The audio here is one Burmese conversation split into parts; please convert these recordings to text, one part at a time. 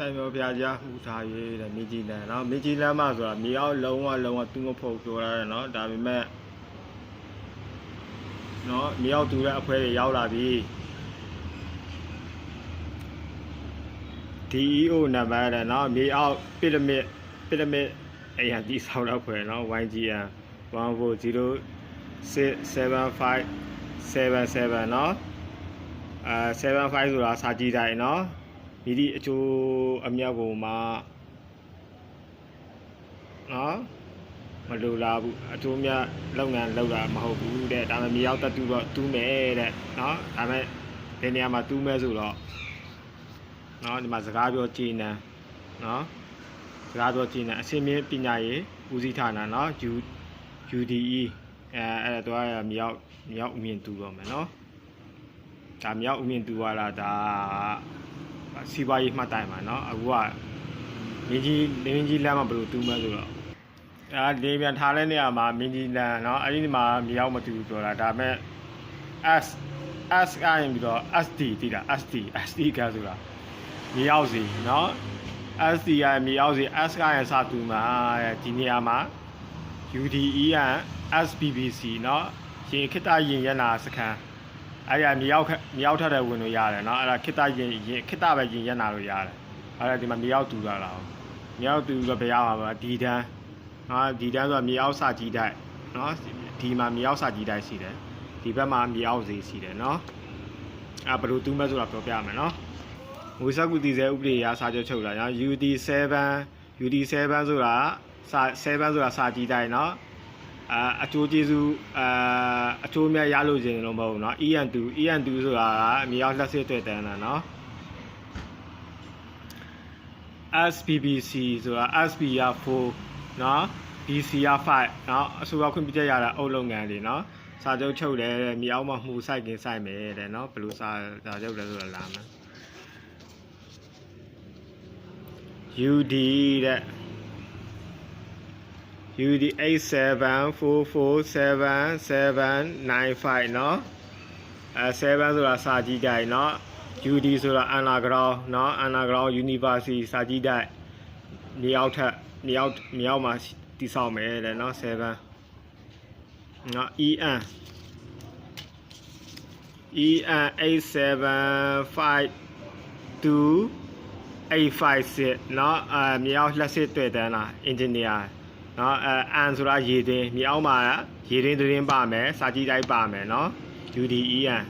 တိုင်တော်ဘုရားကြားဟူထား၍တဲ့မြေကြီးလမ်းနော်မြေကြီးလမ်းမှာဆိုတာမြေအောက်လုံးဝလုံးဝသူ့မဖို့ပြောရတယ်နော်ဒါပေမဲ့နော်မြေအောက်သူတဲ့အဖွဲတွေရောက်လာပြီ DEO နံပါတ်တဲ့နော်မြေအောက်ပီရမစ်ပီရမစ်အရင်တိဆောက်တော့ဖွယ်နော် YGN 140675777နော်အဲ75ဆိုတာစာကြည့်တိုင်းနော် မိသည့်အကျိုးအမြတ်ကိုမှနော်မလိုလားဘူးအကျိုးမြတ်လုပ်ငန်းလုပ်တာမဟုတ်ဘူးတဲ့ဒါပေမဲ့မြေရောက်တတူတော့တူးမယ်တဲ့နော်ဒါပေမဲ့ဒီနေရာမှာတူးမယ်ဆိုတော့နော်ဒီမှာစကားပြောကြည်နံနော်စကားပြောကြည်နံအစင်းမြင့်ပညာရေးဦးစီးဌာနနော် U UDE အဲအဲ့တော့မြေရောက်မြေရောက်အမြင်တူတော့မယ်နော်ဒါမြောက်အမြင်တူလာတာ စီးပွားရေးမှတ်တိုင်မှာเนาะအခုကမင်းကြီးမင်းကြီးလမ်းမှာဘယ်လိုတူးမလဲဆိုတော့အဲလေပြန်ထားတဲ့နေရာမှာမင်းကြီးလမ်းเนาะအဲ့ဒီမှာမြောက်မတူဘူးပြောတာဒါပေမဲ့ S S ကရင်ပြီးတော့ SD တည်တာ SD SD ကဆိုတာ မြေရောက်စီเนาะ SD ရမြေရောက်စီ S ကရစတူမှာတဲ့ဒီနေရာမှာ UDE ရ SBBC เนาะရင်ခိတ္တရင်ရနာစခန်း အဲ့ရမြေရောက်မြေရောက်ထက်တဲ့ဝင်လို့ရတယ်နော်အဲ့ဒါခိတရင်ခိတပဲရင်ရနာလို့ရတယ်အဲ့ဒါဒီမှာမြေရောက်တူလာတာမြေရောက်တူဆိုဘရားပါပါဒီတန်းဟာဒီတန်းဆိုတာမြေရောက်စာကြီးတိုက်နော်ဒီမှာမြေရောက်စာကြီးတိုက်ရှိတယ်ဒီဘက်မှာမြေရောက်ဈေးရှိတယ်နော်အဲ့ဘယ်လိုတူးမလဲဆိုတာပြောပြမယ်နော်ဝေစကုတီဆဲဥပဒေရာစာချုပ်ချုပ်လာနော် UD7 UD7 ဆိုတာစာ7ဆိုတာစာကြီးတိုက်နော် အာအချိုးကျေးဇူးအာအချိုးမြတ်ရလို့ခြင်းလို့မဟုတ်ဘူးเนาะ EN2 EN2 ဆိုတာကအမြောက်လက်စစ်တွေ့တန်းတာเนาะ SPBC ဆိုတာ SB ရ4เนาะ BC ရ5เนาะအစိုးရခွင့်ပြုချက်ရတာအုပ်လုပ်ငန်းတွေเนาะစာချုပ်ချုပ်တယ်တဲ့မြေအောက်မှာမှုစိုက်ကင်းစိုက်မယ်တဲ့เนาะဘယ်လိုစာစာချုပ်လဲဆိုတာလာမယ် UD တဲ့ UD 87447795เนาะအဲ7ဆိုတာစာကြည့်တိုင်းเนาะ UD ဆိုတာ underground เนาะ underground university စာကြည့်တိုင်းမြေအောက်ထက်မြေအောက်မြေအောက်မှာတည်ဆောက်မယ်တဲ့เนาะ7เนาะ EN EN 8752 856เนาะအဲမြေအောက်လက်စစ်တွေ့တန်းလား engineer နော်အဲအန်ဆိုတာရေတွင်းမြေအောက်မှာရေတွင်းတွင်းပါမယ်စာကြီးတိုင်းပါမယ်နော် UDEN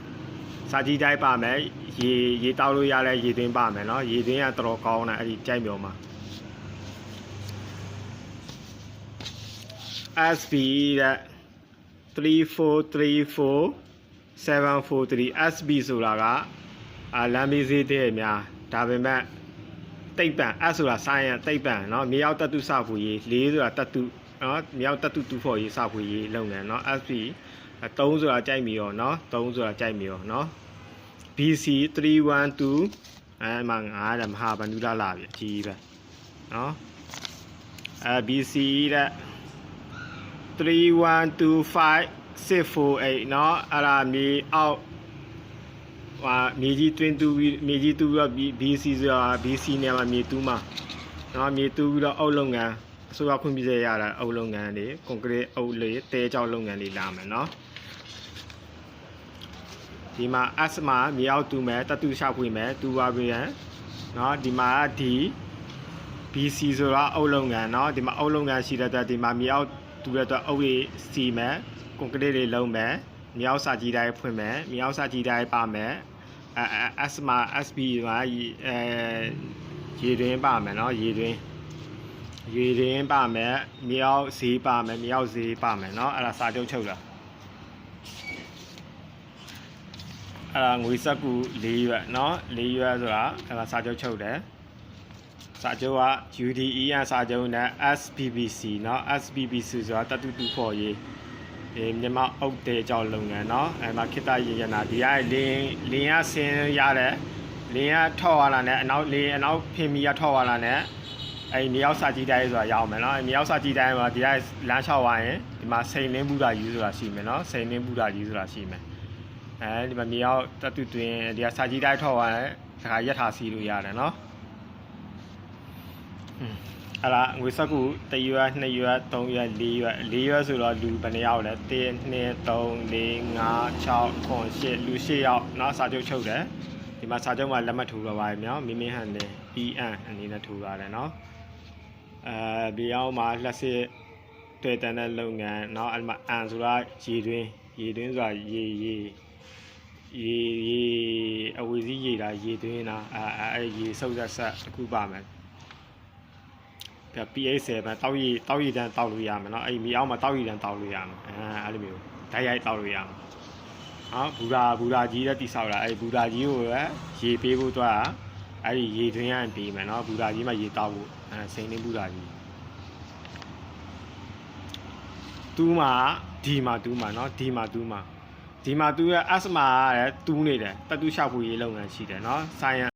စာကြီးတိုင်းပါမယ်ရေရေတောက်လို့ရလဲရေတွင်းပါမယ်နော်ရေတွင်းကတော်တော်ကောင်းတယ်အဲ့ဒီကြိုက်မြော်မှာ SB တဲ့3434 743 SB ဆိုတာကအာလမ်းမီးစေးတဲ့များဒါပေမဲ့ တိတ်ပံ S ဆိုတာ science တိတ်ပံเนาะမြေရောက်တတုစဖွေရေး၄ဆိုတာတတုเนาะမြေရောက်တတုတူဖို့ရေးစဖွေရေးလုပ်ငန်းเนาะ SP 3ဆိုတာကြိုက်မီရောเนาะ3ဆိုတာကြိုက်မီရောเนาะ BC 312အဲမှာငါးတယ်မဟာဗန္ဓုလာလာပြီအကြီးပဲเนาะအဲ BC တဲ့3125648เนาะအဲ့ဒါမြေအောက် ဟာမြေကြီးတွင်းတူပြီးမြေကြီးတူပြီးတော့ BC ဆိုတာ BC နေရာမှာမြေတူးမှာเนาะမြေတူးပြီးတော့အုပ်လုပ်ငန်းအစိုးရခွင့်ပြုချက်ရတာအုပ်လုပ်ငန်းတွေကွန်ကရစ်အုပ်လေးတဲကြောက်လုပ်ငန်းတွေလာမယ်เนาะဒီမှာ S မှာမြေအောက်တူးမယ်တတူရှာဖွေမယ်တူပါပြန်เนาะဒီမှာဒီ BC ဆိုတာအုပ်လုပ်ငန်းเนาะဒီမှာအုပ်လုပ်ငန်းရှိတဲ့အတွက်ဒီမှာမြေအောက်တူတဲ့အတွက်အုပ်ရေးစီမယ်ကွန်ကရစ်တွေလုံးမယ်မြေအောက်စာကြီးတိုင်းဖွင့်မယ်မြေအောက်စာကြီးတိုင်းပါမယ်အဲအဲ S မှာ SB မှာအဲရေတွင်းပါမယ်เนาะရေတွင်းရေတွင်းပါမယ်မြေအောက်ဈေးပါမယ်မြေအောက်ဈေးပါမယ်เนาะအဲ့ဒါစာချုပ်ချုပ်လာအဲ့ဒါငွေစက်ကူ၄ရွက်เนาะ၄ရွက်ဆိုတာအဲ့ဒါစာချုပ်ချုပ်တယ် စာချုပ်က UDE ရစာချုပ်နဲ့ SPBC เนาะ SPBC ဆိုတာတတူတူဖော်ရေး အဲမြန်မာအုပ်တဲကြောက်လုပ်ငန်းเนาะအဲမှာခိတရေရနာဒီကလင်းလင်းရဆင်းရတယ်လင်းရထောက်ရလာနဲ့အနောက်လင်းအနောက်ဖင်မီရထောက်ရလာနဲ့အဲမြေရောက်စာကြည့်တိုင်းဆိုတာရအောင်မယ်เนาะအဲမြေရောက်စာကြည့်တိုင်းမှာဒီကလမ်းလျှောက်သွားရင်ဒီမှာစိန်လင်းဘူးတာယူဆိုတာရှိမယ်เนาะစိန်လင်းဘူးတာယူဆိုတာရှိမယ်အဲဒီမှာမြေရောက်တတူတွင်ဒီကစာကြည့်တိုင်းထောက်ရရင်ဒါကရက်ထားစီလို့ရတယ်เนาะ ဟလာငွေစက်ကူ1ရွက်2ရွက်3ရွက်4ရွက်4ရွက်ဆိုတော့လူဘယ်နှယောက်လဲ1 2 3 4 5 6 9 10လူ10ယောက်เนาะစာချုပ်ချုပ်တယ်ဒီမှာစာချုပ်မှာလက်မှတ်ထိုးတော့ပါတယ်မြောက်မိမင်းဟန်နဲ့ EN အနေနဲ့ထိုးရတယ်เนาะအဲဒီအောင်မှာလက်စစ်တွေ့တန်တဲ့လုပ်ငန်းเนาะအဲ့မှာအန်ဆိုတာရေတွင်းရေတွင်းဆိုတာရေရေရေရေအဝီစီးရေတာရေတွင်းတာအဲအဲရေစုပ်ဆက်ဆက်တစ်ခုပါမယ် PA10 ပဲတောက်ရီတောက်ရီတန်းတောက်လို့ရမယ်နော်အဲ့မီအောင်မှာတောက်ရီတန်းတောက်လို့ရမယ်အဲအဲ့လိုမျိုးဓာတ်ရိုက်တောက်လို့ရမယ်ဟောဘူရာဘူရာကြီးလည်းတိဆောက်တာအဲ့ဘူရာကြီးကိုလည်းရေပေးဖို့တော့အဲ့ဒီရေတွင်းရန်ပေးမယ်နော်ဘူရာကြီးမှာရေတောက်ဖို့အဲစိန်လေးဘူရာကြီးတူးမှာဒီမှာတူးမှာနော်ဒီမှာတူးမှာဒီမှာသူရဲ့အက်စမာကတူးနေတယ်တတူးရှောက်ဖို့ရေးလုပ်ငန်းရှိတယ်နော်ဆိုင်ယန်